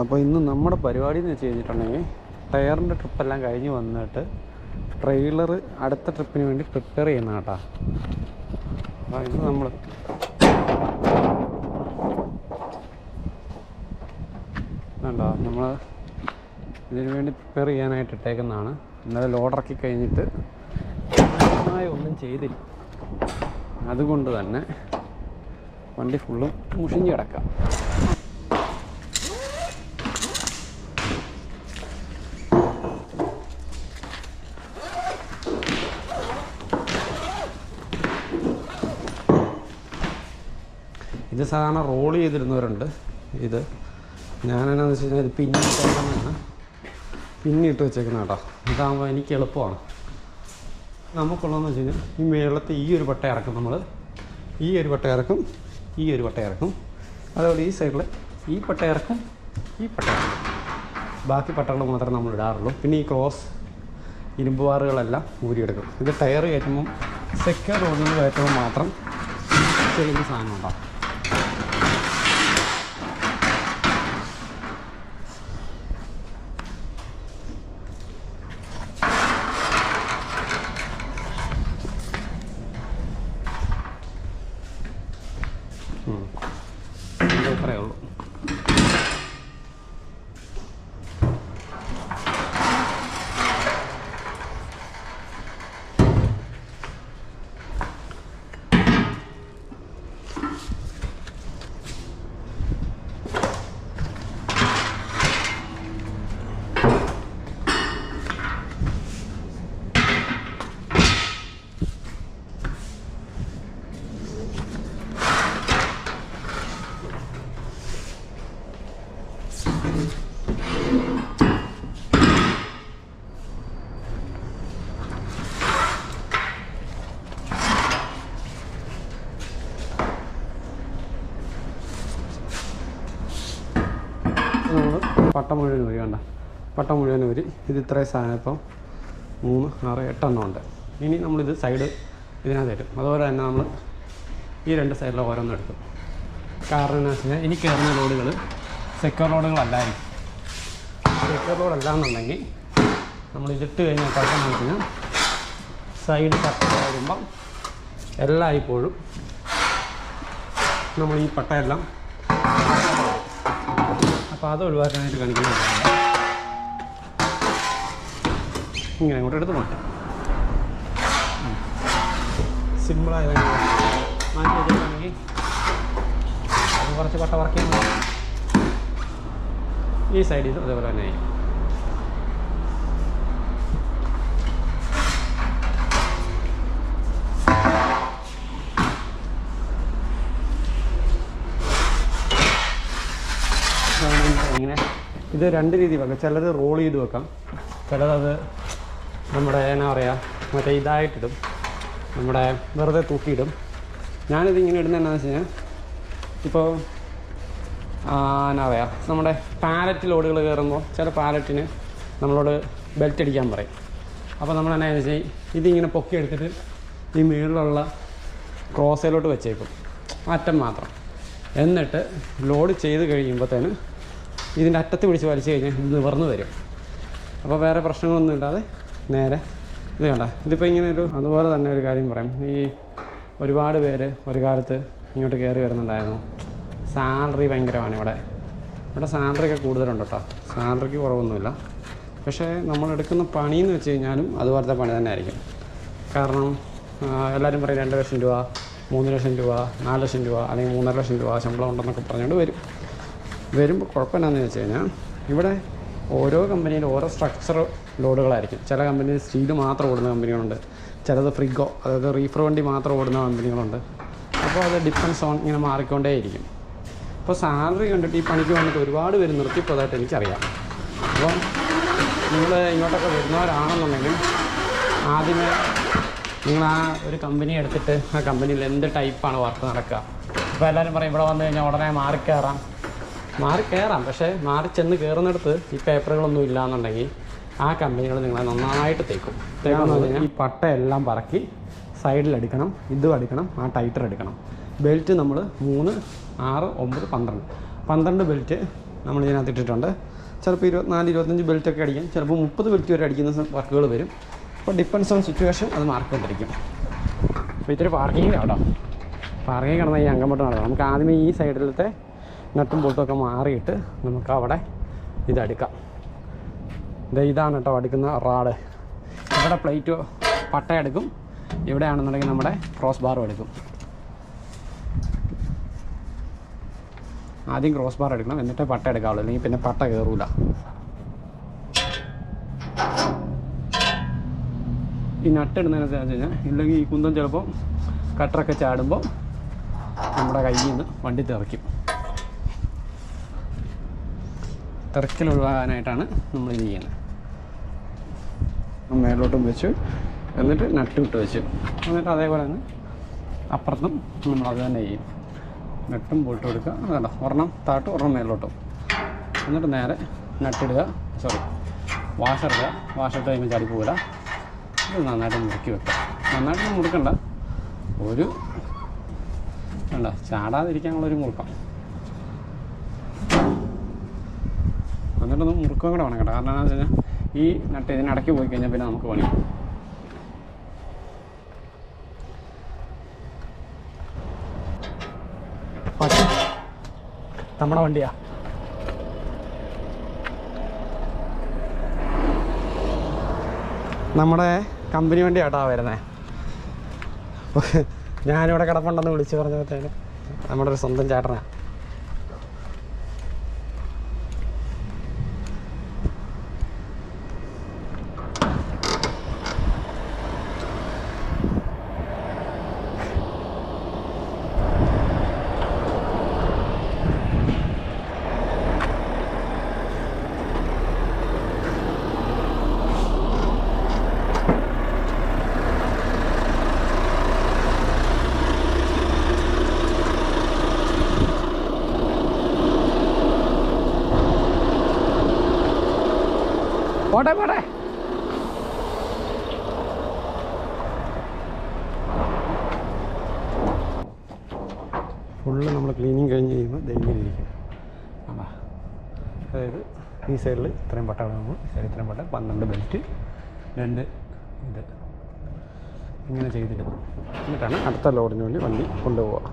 അപ്പോൾ ഇന്ന് നമ്മുടെ പരിപാടി എന്ന് വെച്ച് കഴിഞ്ഞിട്ടുണ്ടെങ്കിൽ ടയറിന്റെ ട്രിപ്പെല്ലാം കഴിഞ്ഞ് വന്നിട്ട് ട്രെയിലർ അടുത്ത ട്രിപ്പിന് വേണ്ടി പ്രിപ്പയർ ചെയ്യുന്ന കേട്ടോ. അപ്പോൾ ഇത് നമ്മൾ വേണ്ടോ നമ്മൾ ഇതിനു വേണ്ടി പ്രിപ്പയർ ചെയ്യാനായിട്ട് ഇട്ടേക്കുന്നതാണ്. ഇന്നലെ ലോഡിറക്കി കഴിഞ്ഞിട്ട് ഒന്നും ചെയ്തില്ല. അതുകൊണ്ട് തന്നെ വണ്ടി ഫുള്ളും മുഷിഞ്ഞ് കിടക്കാം. ഇത് സാധാരണ റോൾ ചെയ്തിരുന്നവരുണ്ട്. ഇത് ഞാനെന്നാന്ന് വെച്ച് കഴിഞ്ഞാൽ ഇത് പിന്നിട്ടേക്കുന്നതാണ് പിന്നിട്ട് വെച്ചേക്കുന്ന കേട്ടോ. ഇതാകുമ്പോൾ എനിക്ക് എളുപ്പമാണ്. നമുക്കുള്ളതെന്ന് വെച്ച് കഴിഞ്ഞാൽ ഈ മേളത്തെ ഈ ഒരു പട്ട ഇറക്കും നമ്മൾ ഈ ഒരു പട്ട ഇറക്കും ഈ ഒരു പട്ട ഇറക്കും. അതുപോലെ ഈ സൈഡിൽ ഈ പട്ട ഇറക്കും ഈ പട്ട ഇറക്കും. ബാക്കി പട്ടകൾ മാത്രമേ നമ്മൾ ഇടാറുള്ളൂ. പിന്നെ ഈ ക്രോസ് ഇരുമ്പ് വാറുകളെല്ലാം ഊരിയെടുക്കും. ഇത് ടയർ കയറ്റുമ്പം സെക്യൂർ റോഡിൽ കയറ്റുമ്പോൾ മാത്രം ചെയ്യുന്ന സാധനം ഉണ്ടാവും. ഉം. ഇത് ഇത്രയേ ഉള്ളൂ നമ്മൾ പട്ട മുഴുവൻ ഊരി വേണ്ട പട്ട മുഴുവൻ ഊരി ഇത് ഇത്രയും സാധനം ഇപ്പം മൂന്ന് ആറ് എട്ടെണ്ണം ഉണ്ട്. ഇനി നമ്മളിത് സൈഡ് ഇതിനകത്ത് ഇടും. അതുപോലെ തന്നെ നമ്മൾ ഈ രണ്ട് സൈഡിൽ ഓരോന്നും എടുക്കും. കാരണം എന്താ വെച്ചാൽ ഇനി കയറുന്ന ലോഡുകൾ സെക്യൂർ ലോഡുകളല്ലായിരിക്കും സെക്യൂർ ലോഡ് അല്ലാന്നുണ്ടെങ്കിൽ നമ്മൾ ഇതിട്ട് കഴിഞ്ഞാൽ കുഴപ്പമെന്ന് വെച്ച് കഴിഞ്ഞാൽ സൈഡ് കട്ടുമ്പം വരുമ്പം എല്ലായ്പ്പോഴും നമ്മൾ ഈ പട്ടയെല്ലാം അപ്പോൾ അത് ഒഴിവാക്കാനായിട്ട് കാണിക്കുന്നത് ഇങ്ങനെ അങ്ങോട്ട് എടുത്ത് മാറ്റാം. സിമ്പിളായ മാറ്റി. വെച്ചിട്ടാണെങ്കിൽ അത് കുറച്ച് പട്ട വർക്ക് ചെയ്യുമ്പോൾ ഈ സൈഡിൽ അതേപോലെ തന്നെ ആയിരിക്കും. ഇത് രണ്ട് രീതി വെക്കാം. ചിലത് റോൾ ചെയ്ത് വെക്കാം. ചിലതത് നമ്മുടെ എന്നാ പറയുക മറ്റേ ഇതായിട്ടിടും. നമ്മുടെ വെറുതെ തൂക്കിയിടും. ഞാനിത് ഇങ്ങനെ ഇടുന്ന എന്നാന്ന് വെച്ച് കഴിഞ്ഞാൽ ഇപ്പോൾ എന്നാ പറയുക നമ്മുടെ പാലറ്റ് ലോഡുകൾ കയറുമ്പോൾ ചില പാലറ്റിന് നമ്മളോട് ബെൽറ്റ് അടിക്കാൻ പറയും. അപ്പോൾ നമ്മൾ എന്നാ വെച്ചാൽ ഇതിങ്ങനെ പൊക്കി എടുത്തിട്ട് ഈ മുകളിലുള്ള ക്രോസയിലോട്ട് വെച്ചേക്കും. അറ്റം മാത്രം. എന്നിട്ട് ലോഡ് ചെയ്ത് കഴിയുമ്പോഴത്തേന് ഇതിന്റെ അറ്റത്ത് പിടിച്ച് വലിച്ചു കഴിഞ്ഞാൽ ഇത് നിവർന്ന് വരും. അപ്പോൾ വേറെ പ്രശ്നങ്ങളൊന്നും ഇല്ലാതെ നേരെ ഇത് കണ്ട. ഇതിപ്പോൾ ഇങ്ങനെ ഒരു അതുപോലെ തന്നെ ഒരു കാര്യം പറയാം. ഈ ഒരുപാട് പേര് ഒരു കാലത്ത് ഇങ്ങോട്ട് കയറി വരുന്നുണ്ടായിരുന്നു. സാലറി ഭയങ്കരമാണ് ഇവിടെ. ഇവിടെ സാലറി ഒക്കെ കൂടുതലുണ്ട് കേട്ടോ. സാലറിക്ക് കുറവൊന്നുമില്ല. പക്ഷേ നമ്മൾ എടുക്കുന്ന പണിയെന്ന് വെച്ച് കഴിഞ്ഞാലും അതുപോലത്തെ പണി തന്നെ ആയിരിക്കും കാരണം എല്ലാവരും പറയും രണ്ട് ലക്ഷം രൂപ മൂന്ന് ലക്ഷം രൂപ നാല് ലക്ഷം രൂപ അല്ലെങ്കിൽ മൂന്നര ലക്ഷം രൂപ ശമ്പളം ഉണ്ടെന്നൊക്കെ പറഞ്ഞുകൊണ്ട് വരും. വരുമ്പോൾ കുഴപ്പമെന്നാന്ന് വെച്ച് കഴിഞ്ഞാൽ ഇവിടെ ഓരോ കമ്പനിയിലും ഓരോ സ്ട്രക്ചർ ലോഡുകളായിരിക്കും ചില കമ്പനി സ്റ്റീൽ മാത്രം ഓടുന്ന കമ്പനികളുണ്ട്. ചിലത് ഫ്രിഗോ അതായത് റീഫർ വണ്ടി മാത്രം ഓടുന്ന കമ്പനികളുണ്ട്. അപ്പോൾ അത് ഡിപ്പെൻസ് ഓൺ ഇങ്ങനെ മാറിക്കൊണ്ടേയിരിക്കും. അപ്പോൾ സാലറി കണ്ടിട്ട് ഈ പണിക്ക് വന്നിട്ട് ഒരുപാട് പേര് നിർത്തിപ്പോയതായിട്ട് എനിക്കറിയാം. അപ്പം നിങ്ങൾ ഇങ്ങോട്ടൊക്കെ വരുന്നവരാണെന്നുണ്ടെങ്കിൽ ആദ്യമേ നിങ്ങൾ ആ ഒരു കമ്പനി എടുത്തിട്ട് ആ കമ്പനിയിൽ എന്ത് ടൈപ്പാണ് വർക്ക് നടക്കുക. ഇപ്പോൾ എല്ലാവരും പറയും ഇവിടെ വന്നു കഴിഞ്ഞാൽ ഉടനെ മാറി കയറാം മാറി കയറാം പക്ഷേ മാറി ചെന്ന് കയറുന്നിടത്ത് ഈ പേപ്പറുകളൊന്നും ഇല്ലാന്നുണ്ടെങ്കിൽ ആ കമ്പനികൾ നിങ്ങളെ നന്നായിട്ട് തേക്കും. തേക്കാന്ന് ഈ പട്ടയെല്ലാം പറക്കി സൈഡിൽ അടിക്കണം ഇതും അടിക്കണം ആ ടൈറ്റർ എടുക്കണം ബെൽറ്റ് നമ്മൾ മൂന്ന് ആറ് ഒമ്പത് പന്ത്രണ്ട്. പന്ത്രണ്ട് ബെൽറ്റ് നമ്മൾ ഇതിനകത്ത് ഇട്ടിട്ടുണ്ട്. ചിലപ്പോൾ ഇരുപത്തിനാല് ഇരുപത്തഞ്ച് ബെൽറ്റൊക്കെ അടിക്കും. ചിലപ്പോൾ മുപ്പത് ബെൽറ്റ് വരെ അടിക്കുന്ന വർക്കുകൾ വരും. അപ്പോൾ ഡിപ്പെൻസ് ഓൺ സിറ്റുവേഷൻ അത് മാറിക്കൊണ്ടിരിക്കും അപ്പോൾ ഇത്തിരി പാർക്കിംഗ് കേട്ടോ. പാർക്കിംഗ് കിടന്ന ഈ അങ്കമ്പോട്ട് നടക്കണം നമുക്ക് ആദ്യമേ ഈ സൈഡിലത്തെ നട്ടും ബോൾട്ടും ഒക്കെ മാറിയിട്ട് നമുക്ക് അവിടെ ഇതെടുക്കാം. ഇത് ഇതാണ് കേട്ടോ അടുക്കുന്ന റാഡ്. ഇവിടെ പ്ലേറ്റ് പട്ട എടുക്കും. ഇവിടെയാണെന്നുണ്ടെങ്കിൽ നമ്മുടെ ക്രോസ് ബാറും എടുക്കും. ആദ്യം ക്രോസ് ബാർ എടുക്കണം എന്നിട്ട് പട്ട എടുക്കാവുള്ളൂ. അല്ലെങ്കിൽ പിന്നെ പട്ട കയറൂല ഈ നട്ട് ഇടുന്നതിനകത്ത് വെച്ച് കഴിഞ്ഞാൽ ഇല്ലെങ്കിൽ ഈ കുന്തം ചിലപ്പോൾ കട്ടറൊക്കെ ചാടുമ്പോൾ നമ്മുടെ കയ്യിൽ നിന്ന് വണ്ടി തെറിക്കും. തെറിക്കൽ ഒഴിവാകാനായിട്ടാണ് നമ്മൾ ഇത് ചെയ്യുന്നത്. മേലോട്ടും വെച്ച് എന്നിട്ട് നട്ട് ഇട്ട് വെച്ച്. എന്നിട്ട് അതേപോലെ തന്നെ അപ്പുറത്തും നമ്മൾ അത് തന്നെ ചെയ്യും. നട്ടും ബോൾട്ടും എടുക്കുക. അതല്ല ഒരെണ്ണം താട്ടും ഒരെണ്ണം മേലോട്ടും. എന്നിട്ട് നേരെ നട്ടിടുക. സോറി വാഷർ ഇട്ട് കഴിയുമ്പോൾ ചാടി പോകില്ല ഇത് നന്നായിട്ട് മുറുക്കി വെക്കുക. നന്നായിട്ട് മുറുക്കണ്ട. ഒരു വേണ്ട ചാടാതിരിക്കാനുള്ളൊരു മുറുക്കം. എന്നിട്ടൊന്ന് മുറുക്കം കൂടെ വേണം കേട്ടോ. കാരണം എന്താണെന്ന് വെച്ച് കഴിഞ്ഞാൽ ഈ നട്ട് ഇതിനിടയ്ക്ക് പോയി കഴിഞ്ഞാൽ പിന്നെ നമുക്ക് പണി. നമ്മുടെ വണ്ടിയാ. നമ്മുടെ കമ്പനി വണ്ടി ആട്ടാ വരുന്നേ. ഞാനിവിടെ കിടപ്പുണ്ടെന്ന് വിളിച്ചു പറഞ്ഞപ്പോഴത്തേന് നമ്മുടെ ഒരു സ്വന്തം ചേട്ടനാ. പോട്ടെ പോട്ടെ. ഫുള്ള് നമ്മൾ ക്ലീനിങ് കഴിഞ്ഞ് കഴിയുമ്പോൾ ദൈവം അതായത് ഈ സൈഡിൽ ഇത്രയും പട്ട നമ്മൾ ഈ സൈഡിൽ ഇത്രയും പട്ട പന്ത്രണ്ട് ബെൽറ്റ് രണ്ട് ഇത്. ഇങ്ങനെ ചെയ്തിട്ട് എന്നിട്ടാണ് അടുത്ത ലോഡിന് വേണ്ടി വണ്ടി കൊണ്ടുപോവുക.